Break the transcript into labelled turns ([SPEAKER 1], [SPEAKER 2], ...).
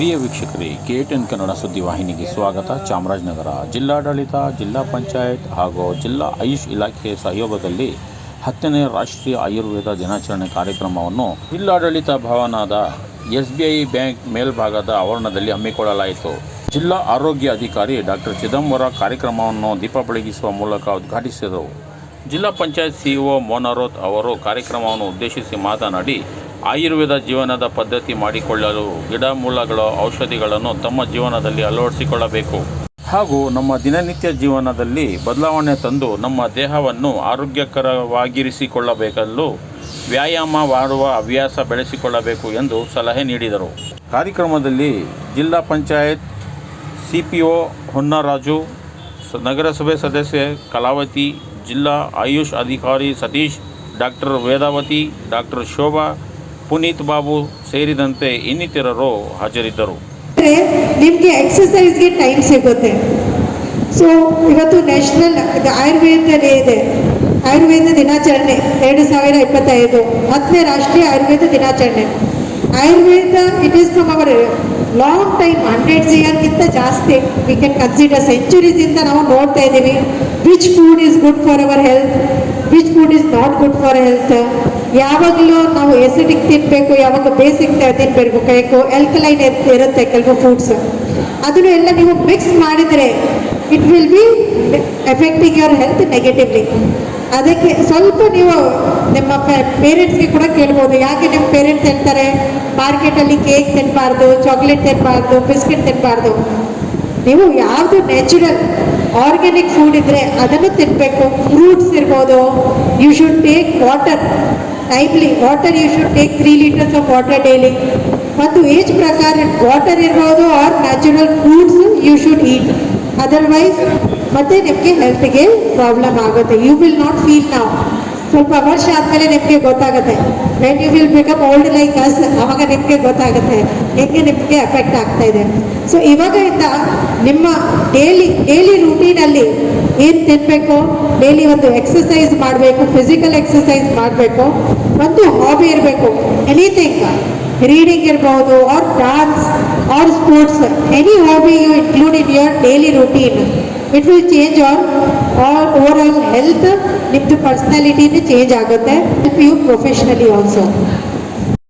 [SPEAKER 1] ಪ್ರಿಯ ವೀಕ್ಷಕರೇ ಕೆಎಟಿಎನ್ ಕನ್ನಡ ಸುದ್ದಿವಾಹಿನಿಗೆ ಸ್ವಾಗತ. ಚಾಮರಾಜನಗರ ಜಿಲ್ಲಾಡಳಿತ, ಜಿಲ್ಲಾ ಪಂಚಾಯತ್ ಹಾಗೂ ಜಿಲ್ಲಾ ಆಯುಷ್ ಇಲಾಖೆ ಸಹಯೋಗದಲ್ಲಿ ಹತ್ತನೇ ರಾಷ್ಟ್ರೀಯ ಆಯುರ್ವೇದ ದಿನಾಚರಣೆ ಕಾರ್ಯಕ್ರಮವನ್ನು ಜಿಲ್ಲಾಡಳಿತ ಭವನದ ಎಸ್ ಬಿ ಐ ಬ್ಯಾಂಕ್ ಮೇಲ್ಭಾಗದ ಆವರಣದಲ್ಲಿ ಹಮ್ಮಿಕೊಳ್ಳಲಾಯಿತು. ಜಿಲ್ಲಾ ಆರೋಗ್ಯ ಅಧಿಕಾರಿ ಡಾಕ್ಟರ್ ಚಿದಂಬರ ಕಾರ್ಯಕ್ರಮವನ್ನು ದೀಪ ಬೆಳಗಿಸುವ ಮೂಲಕ ಉದ್ಘಾಟಿಸಿದರು. ಜಿಲ್ಲಾ ಪಂಚಾಯತ್ ಸಿಇಒ ಮೋನರೋತ್ ಅವರು ಕಾರ್ಯಕ್ರಮವನ್ನು ಉದ್ದೇಶಿಸಿ ಮಾತನಾಡಿ ಆಯುರ್ವೇದ ಜೀವನದ ಪದ್ಧತಿ ಮಾಡಿಕೊಳ್ಳಲು ಗಿಡಮೂಲಗಳ ಔಷಧಿಗಳನ್ನು ತಮ್ಮ ಜೀವನದಲ್ಲಿ ಅಳವಡಿಸಿಕೊಳ್ಳಬೇಕು. ಹಾಗೂ ನಮ್ಮ ದಿನನಿತ್ಯ ಜೀವನದಲ್ಲಿ ಬದಲಾವಣೆ ತಂದು ನಮ್ಮ ದೇಹವನ್ನು ಆರೋಗ್ಯಕರವಾಗಿರಿಸಿಕೊಳ್ಳಬೇಕಲ್ಲೂ ವ್ಯಾಯಾಮ ಮಾಡುವ ಹವ್ಯಾಸ ಬೆಳೆಸಿಕೊಳ್ಳಬೇಕು ಎಂದು ಸಲಹೆ ನೀಡಿದರು. ಕಾರ್ಯಕ್ರಮದಲ್ಲಿ ಜಿಲ್ಲಾ panchayat C P O Honnaraju, ನಗರಸಭೆ ಸದಸ್ಯೆ ಕಲಾವತಿ, ಜಿಲ್ಲಾ ಆಯುಷ್ ಅಧಿಕಾರಿ ಸತೀಶ್, ಡಾಕ್ಟರ್ ವೇದಾವತಿ, ಡಾಕ್ಟರ್ ಶೋಭಾ ಪುನೀತ್ ಬಾಬು ಸೇರಿದಂತೆ ಇನ್ನಿತರರು ಹಾಜರಿದ್ದರು.
[SPEAKER 2] ನಿಮಗೆ ಎಕ್ಸಸೈಸ್ಗೆ ಟೈಮ್ ಸಿಗುತ್ತೆ. ಸೊ ಇವತ್ತು ನ್ಯಾಷನಲ್ ಆಯುರ್ವೇದ ಡೇ ಇದೆ. ಆಯುರ್ವೇದ ದಿನಾಚರಣೆ ಎರಡು ಸಾವಿರ ಇಪ್ಪತ್ತೈದು. ಹತ್ತನೇ ರಾಷ್ಟ್ರೀಯ ಆಯುರ್ವೇದ ದಿನಾಚರಣೆ. Ayurveda it is from our long time hundreds ಇಯರ್ಗಿಂತ ಜಾಸ್ತಿ ವಿ ಕ್ಯಾನ್ ಕನ್ಸಿಡರ್ ಸೆಂಚುರೀಸಿಂದ ನಾವು ನೋಡ್ತಾ ಇದ್ದೀವಿ. Which food is good for our health which food is not good for health ಯಾವಾಗಲೂ ನಾವು ಎಸಿಡಿಕ್ ತಿನ್ನಬೇಕು ಯಾವಾಗ ಬೇಸಿಕ್ ತಿನ್ಬೇಕು ಎಲ್ಕಲೈನ್ ಇರುತ್ತೆ ಕೆಲವು ಫುಡ್ಸ್ ಅದನ್ನು ಎಲ್ಲ ನೀವು ಮಿಕ್ಸ್ ಮಾಡಿದರೆ it will be affecting your health negatively ಅದಕ್ಕೆ ಸ್ವಲ್ಪ ನೀವು ನಿಮ್ಮ ಪೇರೆಂಟ್ಸ್ಗೆ ಕೂಡ ಕೇಳ್ಬೋದು, ಯಾಕೆ ನಿಮ್ಮ ಪೇರೆಂಟ್ಸ್ ಹೇಳ್ತಾರೆ, ಮಾರ್ಕೆಟಲ್ಲಿ ಕೇಕ್ ತಿನ್ನಬಾರ್ದು ಚಾಕ್ಲೇಟ್ ತಿನ್ನಬಾರ್ದು ಬಿಸ್ಕೆಟ್ ತಿನ್ನಬಾರ್ದು ನೀವು ಯಾವುದು ನ್ಯಾಚುರಲ್, ಆರ್ಗ್ಯಾನಿಕ್ ಫುಡ್ ಇದ್ದರೆ ಅದನ್ನು ತಿನ್ನಬೇಕು ಫ್ರೂಟ್ಸ್ ಇರ್ಬೋದು you should take water timely water you should take three litres of water daily ಮತ್ತು ಏಜ್ ಪ್ರಕಾರ ವಾಟರ್ ಇರ್ಬೋದು or natural foods you should eat otherwise ಮತ್ತೆ ನಿಮಗೆ ಹೆಲ್ತ್ಗೆ ಪ್ರಾಬ್ಲಮ್ ಆಗುತ್ತೆ. ಯು ವಿಲ್ ನಾಟ್ ಫೀಲ್ ನಾವು ಸ್ವಲ್ಪ ವರ್ಷ ಆದಮೇಲೆ ನಿಮಗೆ ಗೊತ್ತಾಗುತ್ತೆ. When you will become old like us ಅವಾಗ ನಿಮಗೆ ಗೊತ್ತಾಗುತ್ತೆ. ಹೇಗೆ ನಿಮಗೆ ಎಫೆಕ್ಟ್ ಆಗ್ತಾ ಇದೆ ಸೊ ಇವಾಗಿಂದ ನಿಮ್ಮ ಡೈಲಿ ಡೈಲಿ ರೂಟೀನಲ್ಲಿ ಏನು ತಿನ್ನಬೇಕು ಡೈಲಿ ಒಂದು ಎಕ್ಸಸೈಸ್ ಮಾಡಬೇಕು ಫಿಸಿಕಲ್ ಎಕ್ಸಸೈಸ್ ಮಾಡಬೇಕು. ಒಂದು ಹಾಬಿ ಇರಬೇಕು. ಎನಿಥಿಂಗ್ ರೀಡಿಂಗ್ ಇರ್ಬೋದು or dance or sports any hobby you include in your daily routine it will change our all over all health ನಿಮ್ಮದು ಪರ್ಸ್ನಾಲಿಟಿನೂ ಚೇಂಜ್ ಆಗುತ್ತೆ ಹೆಲ್ಪ್ ಯು ಪ್ರೊಫೆಷ್ನಲಿ ಆಲ್ಸೋ